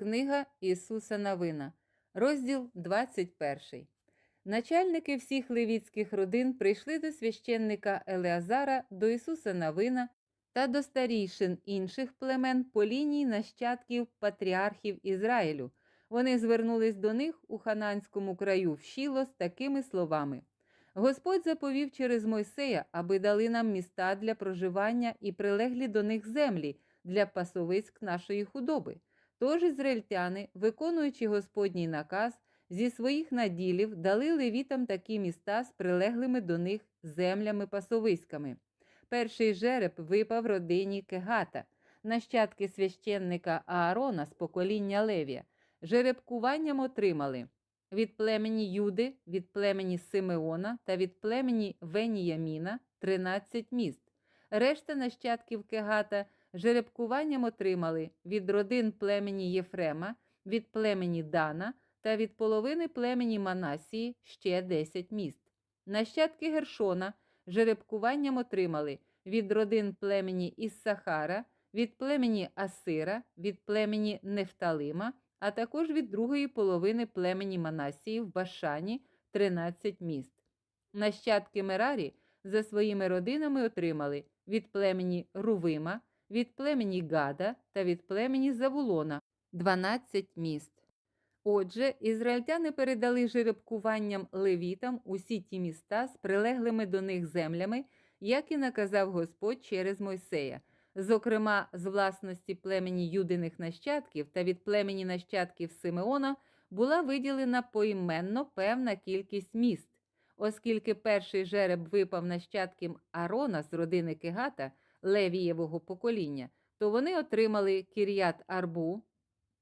Книга Ісуса Навина, розділ 21. Начальники всіх левіцьких родин прийшли до священника Елеазара, до Ісуса Навина та до старійшин інших племен по лінії нащадків патріархів Ізраїлю. Вони звернулись до них у хананському краю в Шіло з такими словами: Господь заповів через Мойсея, аби дали нам міста для проживання і прилеглі до них землі для пасовиськ нашої худоби. Тож ізраїльтяни, виконуючи Господній наказ, зі своїх наділів дали левітам такі міста з прилеглими до них землями пасовиськами. Перший жереб випав родині Кегата, нащадки священника Аарона з покоління Левія. Жеребкуванням отримали від племені Юди, від племені Симеона та від племені Веніяміна 13 міст. Решта нащадків Кегата жеребкуванням отримали від родин племені Єфрема, від племені Дана та від половини племені Манасії ще 10 міст. Нащадки Гершона жеребкуванням отримали від родин племені Іссахара, від племені Асира, від племені Нефталима, а також від другої половини племені Манасії в Башані 13 міст. Нащадки Мерарі за своїми родинами отримали від племені Рувима, від племені Гада та від племені Завулона 12 міст. Отже, ізраїльтяни передали жеребкуванням левітам усі ті міста з прилеглими до них землями, як і наказав Господь через Мойсея, зокрема з власності племені юдиних нащадків та від племені нащадків Симеона була виділена поіменно певна кількість міст, оскільки перший жереб випав нащадкам Арона з родини Кегата, Левієвого покоління, то вони отримали Кір'ят Арбу,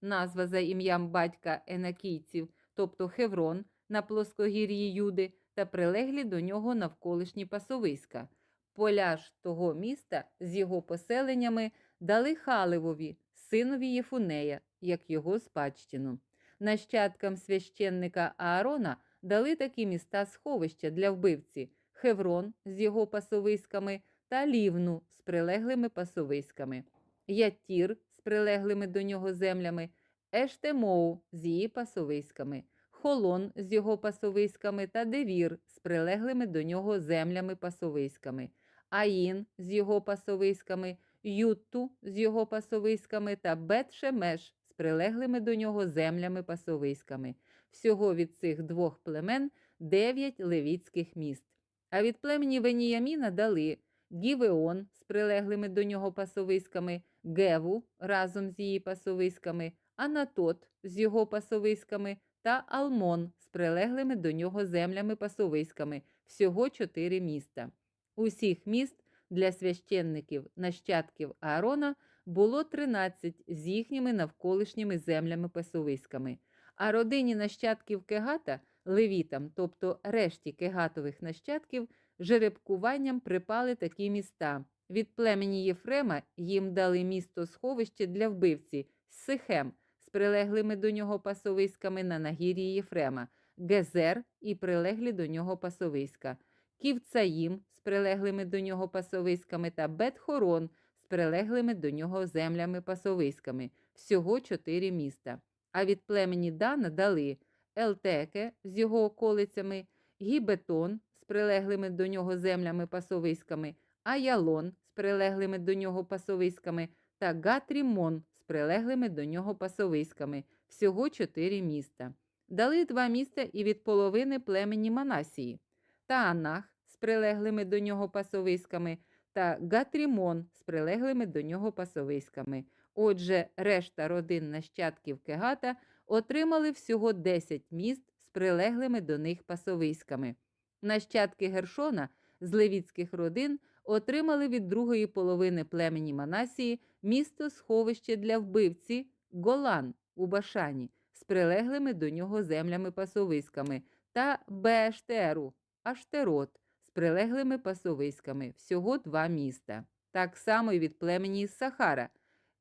назва за ім'ям батька Енакійців, тобто Хеврон на плоскогір'ї Юди та прилеглі до нього навколишні пасовиська. Поля ж того міста з його поселеннями дали Халивові, синові Єфунея, як його спадщину. Нащадкам священника Аарона дали такі міста сховища для вбивці Хеврон з його пасовиськами та Лівну з прилеглими пасовиськами, Ятір з прилеглими до нього землями, Ештемоу з її пасовиськами, Холон з його пасовиськами та Девір з прилеглими до нього землями пасовиськами, Аїн з його пасовиськами, Ютту з його пасовиськами та Бет-Шемеш з прилеглими до нього землями пасовиськами. Всього від цих двох племен дев'ять левіцьких міст. А від племені Веніяміна дали Гівеон з прилеглими до нього пасовиськами, Геву разом з її пасовиськами, Анатот з його пасовиськами та Алмон з прилеглими до нього землями пасовиськами, всього чотири міста. Усіх міст для священників нащадків Аарона було 13 з їхніми навколишніми землями пасовиськами, а родині нащадків Кегата, левітам, тобто решті кегатових нащадків, жеребкуванням припали такі міста. Від племені Єфрема їм дали місто сховище для вбивці Сихем з прилеглими до нього пасовиськами на нагір'ї Єфрема, Гезер і прилеглі до нього пасовиська, Ківцаїм з прилеглими до нього пасовиськами та Бетхорон з прилеглими до нього землями пасовиськами, всього чотири міста. А від племені Дана дали Елтеке з його околицями, Гібетон прилеглими до нього землями пасовиськами, Аялон з прилеглими до нього пасовиськами та Гатрімон з прилеглими до нього пасовиськами, всього чотири міста. Дали два міста і від половини племені Манасії, та Анах з прилеглими до нього пасовиськами, та Гатрімон з прилеглими до нього пасовиськами. Отже, решта родин нащадків Кегата отримали всього 10 міст з прилеглими до них пасовиськами. Нащадки Гершона з левіцьких родин отримали від другої половини племені Манасії місто сховище для вбивці Голан у Башані з прилеглими до нього землями пасовиськами та Беештеру, Аштерот з прилеглими пасовиськами, всього два міста. Так само і від племені Сахара,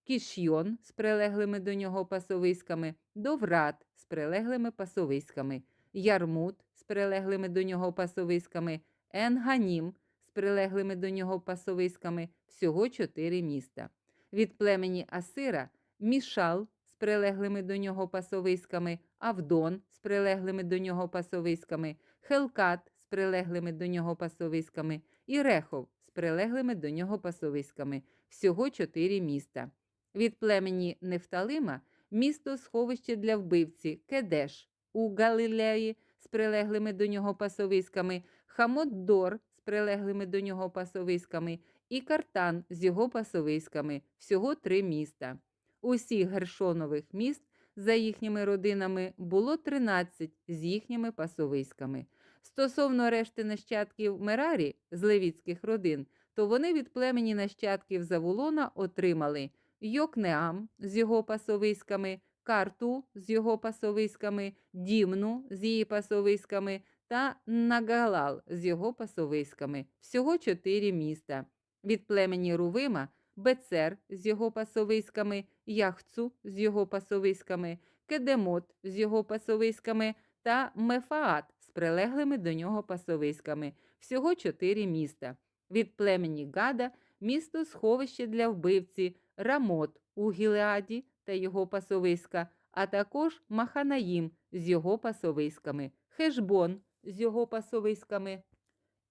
Кішйон з прилеглими до нього пасовиськами, Доврат з прилеглими пасовиськами, Ярмут з прилеглими до нього пасовиськами, Енганім з прилеглими до нього пасовиськами, всього чотири міста. Від племені Асира Мішал з прилеглими до нього пасовиськами, Авдон з прилеглими до нього пасовиськами, Хелкат з прилеглими до нього пасовиськами і Рехов з прилеглими до нього пасовиськами. Всього чотири міста. Від племені Нефталима місто сховище для вбивці Кедеш у Галилеї з прилеглими до нього пасовиськами, Хамот-Дор з прилеглими до нього пасовиськами і Картан з його пасовиськами. Всього три міста. Усіх гершонових міст за їхніми родинами було 13 з їхніми пасовиськами. Стосовно решти нащадків Мерарі з левіцьких родин, то вони від племені нащадків Завулона отримали Йокнеам з його пасовиськами, Карту з його пасовиськами, Дімну з її пасовиськами та Нагалал з його пасовиськами. Всього чотири міста. Від племені Рувима Бецер з його пасовиськами, Яхцу з його пасовиськами, Кедемот з його пасовиськами та Мефаат з прилеглими до нього пасовиськами. Всього чотири міста. Від племені Гада місто сховище для вбивці Рамот у Гілеаді та його пасовиська, а також Маханаїм з його пасовиськами, Хешбон з його пасовиськами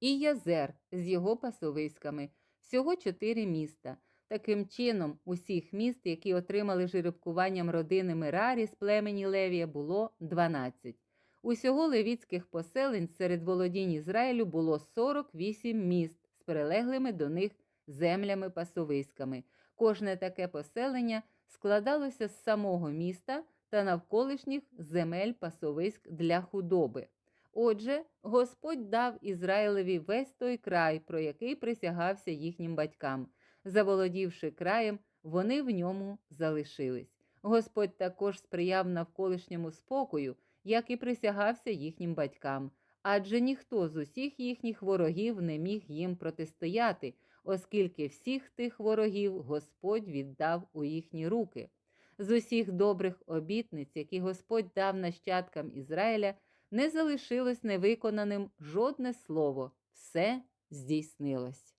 і Язер з його пасовиськами. Всього чотири міста. Таким чином, усіх міст, які отримали жеребкуванням родини Мерарі з племені Левія, було 12. Усього левіцьких поселень серед володінь Ізраїлю було 48 міст з прилеглими до них землями-пасовиськами. Кожне таке поселення складалося з самого міста та навколишніх земель пасовиськ для худоби. Отже, Господь дав Ізраїлеві весь той край, про який присягався їхнім батькам. Заволодівши краєм, вони в ньому залишились. Господь також сприяв навколишньому спокою, як і присягався їхнім батькам, адже ніхто з усіх їхніх ворогів не міг їм протистояти, оскільки всіх тих ворогів Господь віддав у їхні руки. З усіх добрих обітниць, які Господь дав нащадкам Ізраїля, не залишилось невиконаним жодне слово, все здійснилось.